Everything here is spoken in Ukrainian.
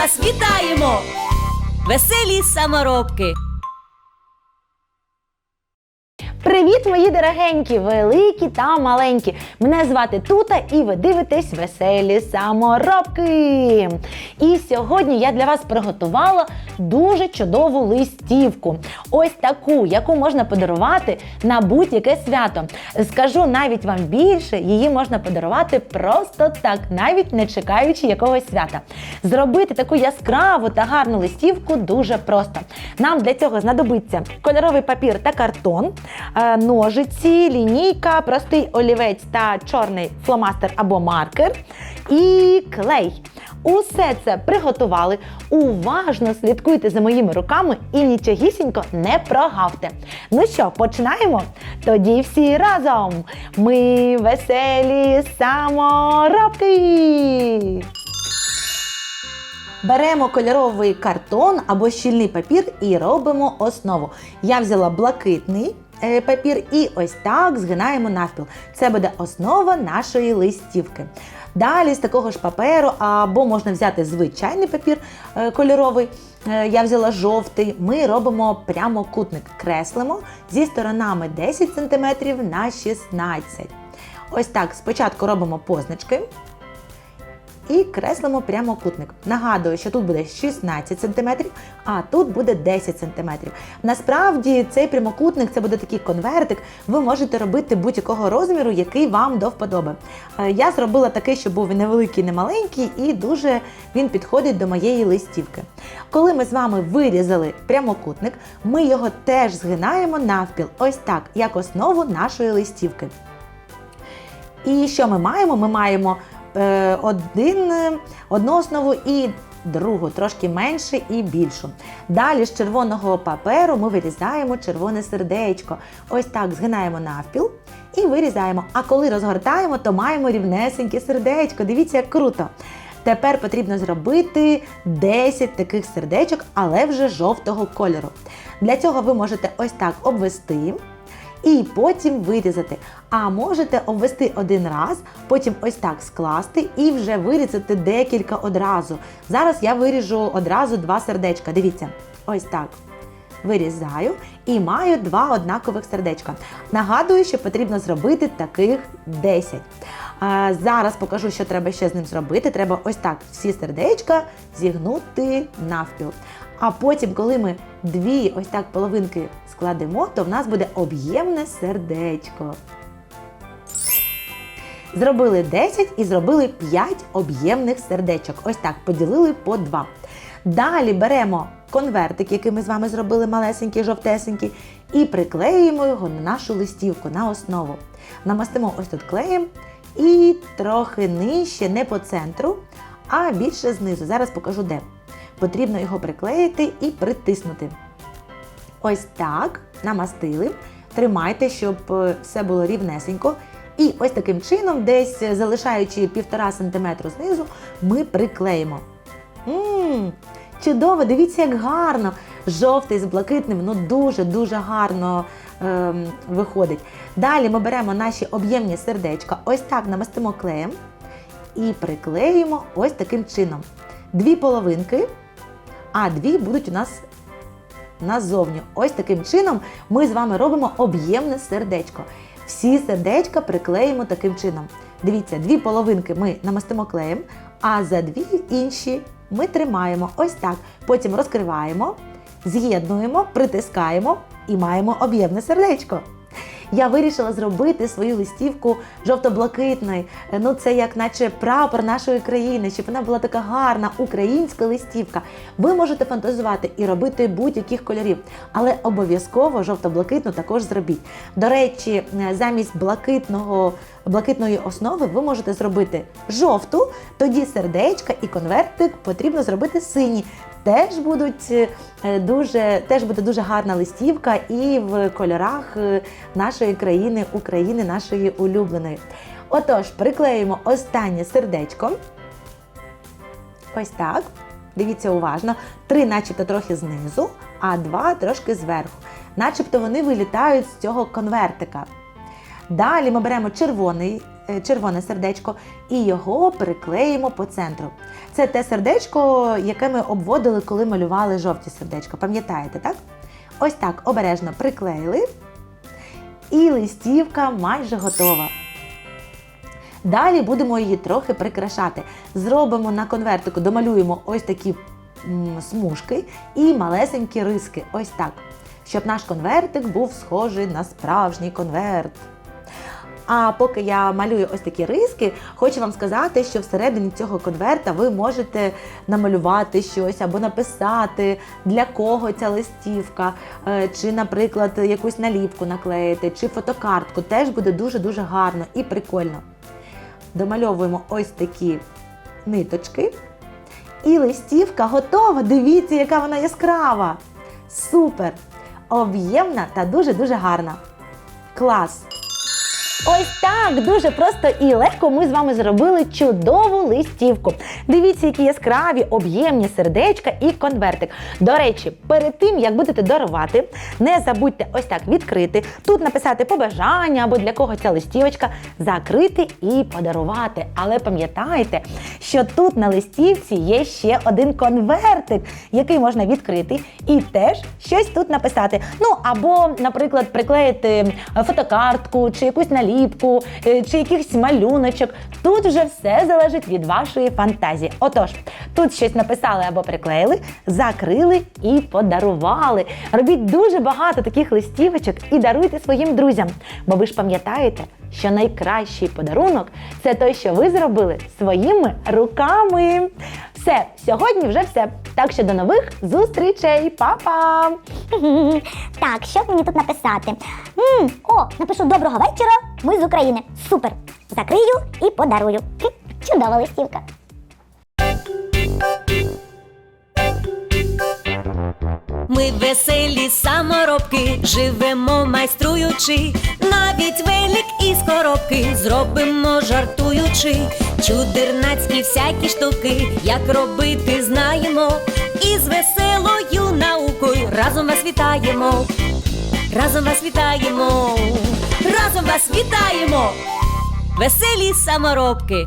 вас вітаємо, веселі саморобки. Привіт, мої дорогенькі, великі та маленькі. Мене звати Тута і ви дивитесь веселі саморобки. І сьогодні я для вас приготувала дуже чудову листівку. Ось таку, яку можна подарувати на будь-яке свято. Скажу навіть вам більше, її можна подарувати просто так, навіть не чекаючи якогось свята. Зробити таку яскраву та гарну листівку дуже просто. Нам для цього знадобиться кольоровий папір та картон, е, ножиці, лінійка, простий олівець та чорний фломастер або маркер і клей. Усе це приготували. Уважно слідкуйте за моїми руками і нічогісінько не прогавте. Ну що, починаємо? Тоді всі разом. Ми веселі саморобки. Беремо кольоровий картон або щільний папір і робимо основу. Я взяла блакитний е, папір і ось так згинаємо навпіл. Це буде основа нашої листівки. Далі з такого ж паперу, або можна взяти звичайний папір е, кольоровий. е, Я взяла жовтий. Ми робимо прямокутник, креслимо зі сторонами 10 см на 16 Ось так спочатку робимо позначки і креслимо прямокутник. Нагадую, що тут буде 16 см, а тут буде 10 см. Насправді цей прямокутник це буде такий конвертик. Ви можете робити будь-якого розміру, який вам до вподоби. Е, Я зробила такий, щоб був невеликий, не маленький, і дуже він підходить до моєї листівки. Коли ми з вами вирізали прямокутник, ми його теж згинаємо навпіл, ось так, як основу нашої листівки. І що ми маємо? Ми маємо один, е, одну основу і другу, трошки менше і більшу. Далі з червоного паперу ми вирізаємо червоне сердечко. Ось так згинаємо навпіл і вирізаємо. А коли розгортаємо, то маємо рівнесеньке сердечко. Дивіться, як круто. Тепер потрібно зробити 10 таких сердечок, але вже жовтого кольору. Для цього ви можете ось так обвести і потім вирізати. А можете обвести один раз, потім ось так скласти і вже вирізати декілька одразу. Зараз я виріжу одразу два сердечка. Дивіться, ось так. Вирізаю і маю два однакових сердечка. Нагадую, що потрібно зробити таких 10. А, зараз покажу, що треба ще з ним зробити. Треба ось так всі сердечка зігнути навпіл. А потім, коли ми дві ось так половинки складемо, то в нас буде об'ємне сердечко. Зробили 10 і зробили 5 об'ємних сердечок. Ось так поділили по 2. Далі беремо конвертик, який ми з вами зробили малесенький, жовтесенький, і приклеїмо його на нашу листівку, на основу. Намастимо ось тут клеєм і трохи нижче, не по центру, а більше знизу. Зараз покажу де. Потрібно його приклеїти і притиснути. Ось так, намастили. Тримайте, щоб е, все було рівнесенько. І ось таким чином, десь е, залишаючи 1,5 см знизу, ми приклеїмо. Ммм, чудово, дивіться, як гарно. Жовтий з блакитним, ну дуже-дуже гарно ем, виходить. Далі ми беремо наші об'ємні сердечка, ось так намастимо клеєм і приклеїмо ось таким чином. Дві половинки, а дві будуть у нас назовні. Ось таким чином ми з вами робимо об'ємне сердечко. Всі сердечка приклеїмо таким чином. Дивіться, дві половинки ми намастимо клеєм, а за дві інші ми тримаємо ось так. Потім розкриваємо, з'єднуємо, притискаємо і маємо об'ємне сердечко. Я вирішила зробити свою листівку жовто-блакитною. Е, Ну, це як наче прапор нашої країни, щоб вона була така гарна, українська листівка. Ви можете фантазувати і робити будь-яких кольорів, але обов'язково жовто-блакитну також зробіть. До речі, е, замість блакитного, блакитної основи ви можете зробити жовту, тоді сердечка і конвертик потрібно зробити сині. Теж будуть е, дуже, теж буде дуже гарна листівка і в кольорах е, нашої країни, України, нашої улюбленої. Отож, приклеїмо останнє сердечко. Ось так. Дивіться уважно. Три, начебто, трохи знизу, а два трошки зверху. Начебто вони вилітають з цього конвертика. Далі ми беремо червоний, червоне сердечко і його приклеїмо по центру. Це те сердечко, яке ми обводили, коли малювали жовті сердечка. Пам'ятаєте, так? Ось так обережно приклеїли. І листівка майже готова. Далі будемо її трохи прикрашати. Зробимо на конвертику, домалюємо ось такі смужки і малесенькі риски. Ось так. Щоб наш конвертик був схожий на справжній конверт. А поки я малюю ось такі риски, хочу вам сказати, що всередині цього конверта ви можете намалювати щось або написати, для кого ця листівка, е, чи, наприклад, якусь наліпку наклеїти, чи фотокартку. Теж буде дуже-дуже гарно і прикольно. Домальовуємо ось такі ниточки. І листівка готова. Дивіться, яка вона яскрава. Супер! Об'ємна та дуже-дуже гарна. Клас! Ось так дуже просто і легко ми з вами зробили чудову листівку. Дивіться, які яскраві, об'ємні сердечка і конвертик. До речі, перед тим як будете дарувати, не забудьте ось так відкрити, тут написати побажання або для кого ця листівочка, закрити і подарувати. Але пам'ятайте, що тут на листівці є ще один конвертик, який можна відкрити і теж щось тут написати. Ну або, наприклад, приклеїти фотокартку чи якусь наліпку, е, чи якийсь малюночок. Тут вже все залежить від вашої фантазії. Отож, тут щось написали або приклеїли, закрили і подарували. Робіть дуже багато таких листівочок і даруйте своїм друзям. Бо ви ж пам'ятаєте, що найкращий подарунок це той, що ви зробили своїми руками. Все, сьогодні вже все. Так що до нових зустрічей, Па-па! Так, що б мені тут написати? м о, напишу доброго вечора. Ми з України. Супер! Закрию і подарую. Хм, Чудова листівка. Ми веселі саморобки, живемо майструючи, навіть велик із коробки зробимо жартуючи, чудернацькі всякі штуки, як робити знаємо, і з веселою наукою. Разом вас вітаємо, разом вас вітаємо, разом вас вітаємо, веселі саморобки.